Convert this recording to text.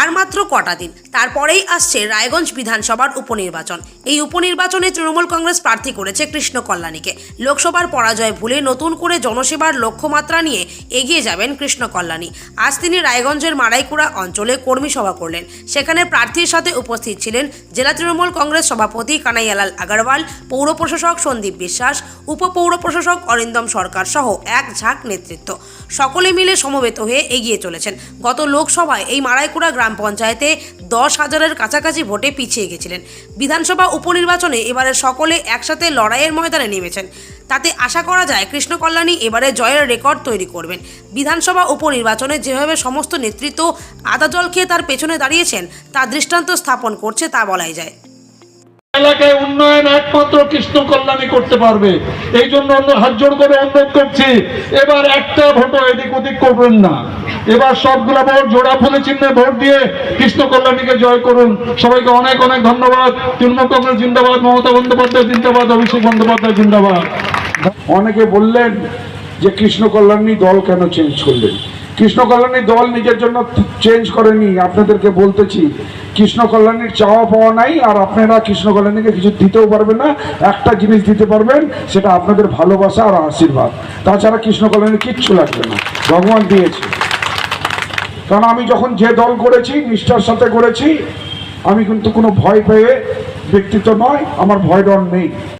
আর মাত্র কটা দিন। তারপরেই আসছে রায়গঞ্জ বিধানসভার উপনির্বাচন। এই উপনির্বাচনে তৃণমূল কংগ্রেস প্রার্থী করেছে কৃষ্ণ কল্যাণীকে। লোকসভার পরাজয় ভুলে নতুন করে জনসেবার লক্ষ্যমাত্রা নিয়ে এগিয়ে যাবেন কৃষ্ণ কল্যাণী। আজ তিনি রায়গঞ্জের মারাইকুড়া অঞ্চলে কর্মী সভা করলেন। সেখানে প্রার্থীর সাথে উপস্থিত ছিলেন জেলা তৃণমূল কংগ্রেস সভাপতি কানাইয়ালাল আগরওয়াল, পৌর প্রশাসক সন্দীপ বিশ্বাস, উপপৌর প্রশাসক অরিন্দম সরকার সহ এক ঝাঁক নেতৃত্ব। সকলে মিলে সমবেত হয়ে এগিয়ে চলেছেন। গত লোকসভায় এই মারাইকুড়া গ্রাম পঞ্চায়েতে দশ হাজারের কাছাকাছি ভোটে পিছিয়ে গেছিলেন। বিধানসভা উপনির্বাচনে এবারে সকলে একসাথে লড়াইয়ের ময়দানে নেমেছেন। তাতে আশা করা যায় কৃষ্ণ কল্যাণী এবারে জয়ের রেকর্ড তৈরি করবেন। বিধানসভা উপনির্বাচনে যেভাবে সমস্ত নেতৃত্ব আদা জল খেয়ে তার পেছনে দাঁড়িয়েছেন, তা দৃষ্টান্ত স্থাপন করছে তা বলাই যায়। এলাকায় উন্নয়ন একমাত্র কৃষ্ণ কল্যাণী করতে পারবে। এই জন্য হাত জোড় করে অনুরোধ করছি, এবার একটা ভোটও এদিক ওদিক করবেন না। এবার সবগুলো ভোট, জোড়া ফুলে চিহ্নে ভোট দিয়ে কৃষ্ণ কল্যাণীকে জয় করুন। সবাইকে অনেক অনেক ধন্যবাদ। তৃণমূল কংগ্রেস জিন্দাবাদ, মমতা বন্দ্যোপাধ্যায় জিন্দাবাদ, অভিষেক বন্দ্যোপাধ্যায় জিন্দাবাদ। অনেকে বললেন যে কৃষ্ণ কল্যাণী দল কেন চেঞ্জ করলেন? কৃষ্ণ কল্যাণী দল নিজের জন্য চেঞ্জ করেনি। আপনাদেরকে বলতেছি, কৃষ্ণ কল্যাণীর চাওয়া পাওয়া নাই, আর আপনারা কৃষ্ণ কল্যাণীকে কিছু দিতেও পারবেন না। একটা জিনিস দিতে পারবেন, সেটা আপনাদের ভালোবাসা আর আশীর্বাদ। তাছাড়া কৃষ্ণ কল্যাণী কিচ্ছু লাগবে না। ভগবান দিয়েছে। কারণ আমি যখন যে দল করেছি, নিষ্ঠার সাথে করেছি, আমি কিন্তু কোনো ভয় পেয়ে ব্যক্তিত্ব নয়, আমার ভয় ডর নেই।